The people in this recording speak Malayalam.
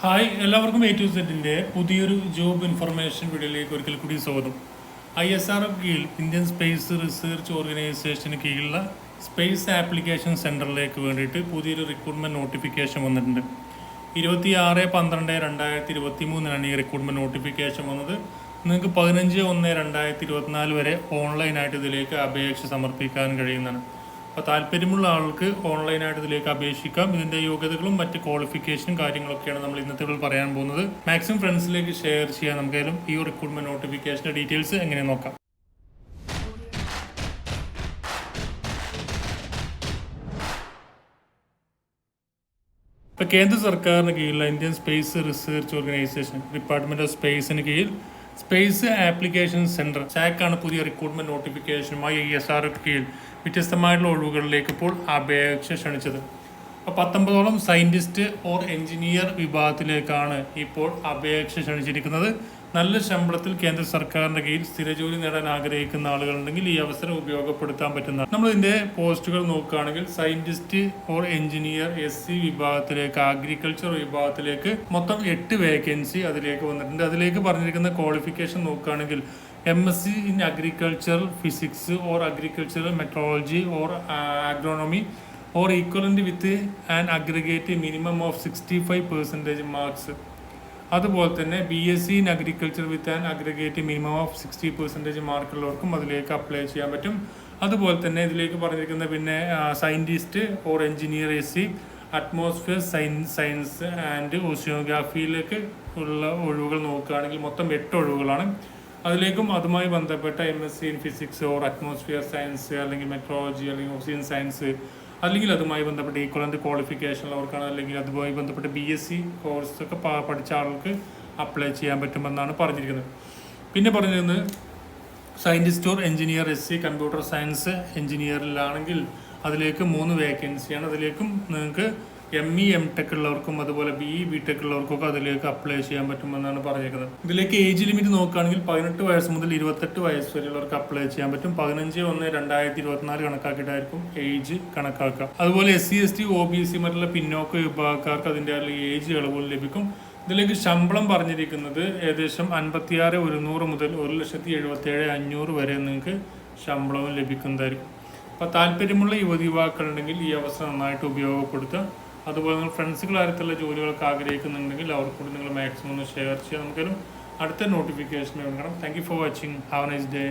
ഹായ് എല്ലാവർക്കും എ ടു സെറ്റിന്റെ പുതിയൊരു ജോബ് ഇൻഫർമേഷൻ വീഡിയോയിലേക്ക് ഒരിക്കൽ കൂടി സ്വാഗതം. ഐ എസ് ആർ എഫ് കീഴിൽ ഇന്ത്യൻ സ്പേസ് റിസർച്ച് ഓർഗനൈസേഷന് കീഴിലുള്ള സ്പേസ് ആപ്ലിക്കേഷൻ സെന്ററിലേക്ക് വേണ്ടിയിട്ട് പുതിയൊരു റിക്രൂട്ട്മെന്റ് നോട്ടിഫിക്കേഷൻ വന്നിട്ടുണ്ട്. ഇരുപത്തി ആറ് പന്ത്രണ്ട് രണ്ടായിരത്തി ഇരുപത്തി മൂന്നിനാണ് ഈ റിക്രൂട്ട്മെന്റ് നോട്ടിഫിക്കേഷൻ വന്നത്. നിങ്ങൾക്ക് പതിനഞ്ച് ഒന്ന് രണ്ടായിരത്തി ഇരുപത്തിനാല് വരെ ഓൺലൈനായിട്ട് ഇതിലേക്ക് അപേക്ഷ സമർപ്പിക്കാൻ കഴിയുന്നതാണ്. അപ്പോൾ താല്പര്യമുള്ള ആൾക്ക് ഓൺലൈനായിട്ട് ഇതിലേക്ക് അപേക്ഷിക്കാം. ഇതിന്റെ യോഗ്യതകളും മറ്റ് ക്വാളിഫിക്കേഷനും കാര്യങ്ങളൊക്കെയാണ് നമ്മൾ ഇന്നത്തെ പറയാൻ പോകുന്നത്. മാക്സിമം ഫ്രണ്ട്സിലേക്ക് ഷെയർ ചെയ്യാൻ നമുക്കായാലും ഈ റിക്രൂട്ട്മെന്റ് നോട്ടിഫിക്കേഷന്റെ ഡീറ്റെയിൽസ് എങ്ങനെ നോക്കാം. ഇപ്പൊ കേന്ദ്ര സർക്കാരിന് കീഴിലുള്ള Indian space research organisation department of സ്പേസിന് കീഴിൽ സ്പേസ് ആപ്ലിക്കേഷൻ സെന്റർ സാക്കാണ് പുതിയ റിക്രൂട്ട്മെന്റ് നോട്ടിഫിക്കേഷനുമായി ഐ എസ് ആർ കീഴിൽ വ്യത്യസ്തമായിട്ടുള്ള ഒഴിവുകളിലേക്ക് ഇപ്പോൾ അപേക്ഷ ക്ഷണിച്ചത്. അപ്പോൾ പത്തൊമ്പതോളം സയന്റിസ്റ്റ് ഓർ എഞ്ചിനീയർ വിഭാഗത്തിലേക്കാണ് ഇപ്പോൾ അപേക്ഷ ക്ഷണിച്ചിരിക്കുന്നത്. നല്ല ശമ്പളത്തിൽ കേന്ദ്ര സർക്കാരിന്റെ കീഴിൽ സ്ഥിരജോലി നേടാൻ ആഗ്രഹിക്കുന്ന ആളുകളുണ്ടെങ്കിൽ ഈ അവസരം ഉപയോഗപ്പെടുത്താൻ പറ്റുന്ന നമ്മൾ ഇതിന്റെ പോസ്റ്റുകൾ നോക്കുകയാണെങ്കിൽ scientist or engineer S C വിഭാഗത്തിലേക്ക് അഗ്രികൾച്ചർ വിഭാഗത്തിലേക്ക് മൊത്തം എട്ട് വേക്കൻസി അതിലേക്ക് വന്നിട്ടുണ്ട്. അതിലേക്ക് പറഞ്ഞിരിക്കുന്ന ക്വാളിഫിക്കേഷൻ നോക്കുകയാണെങ്കിൽ M S C in agriculture physics or agricultural meteorology or agronomy or equivalent with and aggregate minimum of sixty five percentage marks അതുപോലെ തന്നെ B S C in agriculture with an aggregate minimum of sixty percentage മാർക്കുള്ളവർക്കും അതിലേക്ക് അപ്ലൈ ചെയ്യാൻ പറ്റും. അതുപോലെ തന്നെ ഇതിലേക്ക് പറഞ്ഞിരിക്കുന്ന പിന്നെ scientist or engineer S C atmosphere science science and ഓസിയോഗ്രാഫിയിലേക്ക് ഉള്ള ഒഴിവുകൾ നോക്കുകയാണെങ്കിൽ മൊത്തം എട്ട് ഒഴിവുകളാണ്. അതിലേക്കും അതുമായി ബന്ധപ്പെട്ട M S C in physics or atmosphere science അല്ലെങ്കിൽ മെട്രോളജി അല്ലെങ്കിൽ ഓക്സിജൻ സയൻസ് അല്ലെങ്കിൽ അതുമായി ബന്ധപ്പെട്ട ഈക്വലന്റ് ക്വാളിഫിക്കേഷൻ ഉള്ളവർക്കാണ് അല്ലെങ്കിൽ അതുമായി ബന്ധപ്പെട്ട് ബി എസ് സി കോഴ്സ് ഒക്കെ പഠിച്ച ആൾക്ക് അപ്ലൈ ചെയ്യാൻ പറ്റുമെന്നാണ് പറഞ്ഞിരിക്കുന്നത്. പിന്നെ പറഞ്ഞിരുന്നത് scientist or engineer S C computer science എഞ്ചിനീയറിലാണെങ്കിൽ അതിലേക്ക് മൂന്ന് വേക്കൻസിയാണ് അതിലേക്കും നിങ്ങൾക്ക് എം ഇ എം ടെക് ഉള്ളവർക്കും അതുപോലെ ബി ഇ ബി ടെക് ഉള്ളവർക്കൊക്കെ അതിലേക്ക് അപ്ലൈ ചെയ്യാൻ പറ്റുമെന്നാണ് പറഞ്ഞിരിക്കുന്നത്. ഇതിലേക്ക് ഏജ് ലിമിറ്റ് നോക്കുകയാണെങ്കിൽ പതിനെട്ട് വയസ്സ് മുതൽ ഇരുപത്തെട്ട് വയസ്സ് വരെയുള്ളവർക്ക് അപ്ലൈ ചെയ്യാൻ പറ്റും. പതിനഞ്ച് ഒന്ന് രണ്ടായിരത്തി ഇരുപത്തിനാല് കണക്കാക്കിയിട്ടായിരിക്കും ഏജ് കണക്കാക്കുക. അതുപോലെ S C S T O B C മറ്റുള്ള പിന്നോക്ക വിഭാഗക്കാർക്ക് അതിന്റെ ഏജ് ഇളവുകൾ ലഭിക്കും. ഇതിലേക്ക് ശമ്പളം പറഞ്ഞിരിക്കുന്നത് ഏകദേശം അൻപത്തിയാറ് ഒരുന്നൂറ് മുതൽ ഒരു ലക്ഷത്തി എഴുപത്തി ഏഴ് അഞ്ഞൂറ് വരെ നിങ്ങൾക്ക് ശമ്പളവും ലഭിക്കുന്നതായിരിക്കും. അപ്പോൾ താല്പര്യമുള്ള യുവതി യുവാക്കളുണ്ടെങ്കിൽ ഈ അവസരം നന്നായിട്ട് ഉപയോഗപ്പെടുത്തുക. അതുപോലെ നിങ്ങൾ ഫ്രണ്ട്സുകൾ കാര്യത്തിലുള്ള ജോലികൾക്ക് ആഗ്രഹിക്കുന്നുണ്ടെങ്കിൽ അവർക്ക് കൂടി നിങ്ങൾ മാക്സിമം ഒന്ന് ഷെയർ ചെയ്യുക നമുക്കൊരു അടുത്ത നോട്ടിഫിക്കേഷൻ വേണം thank you for watching have nice day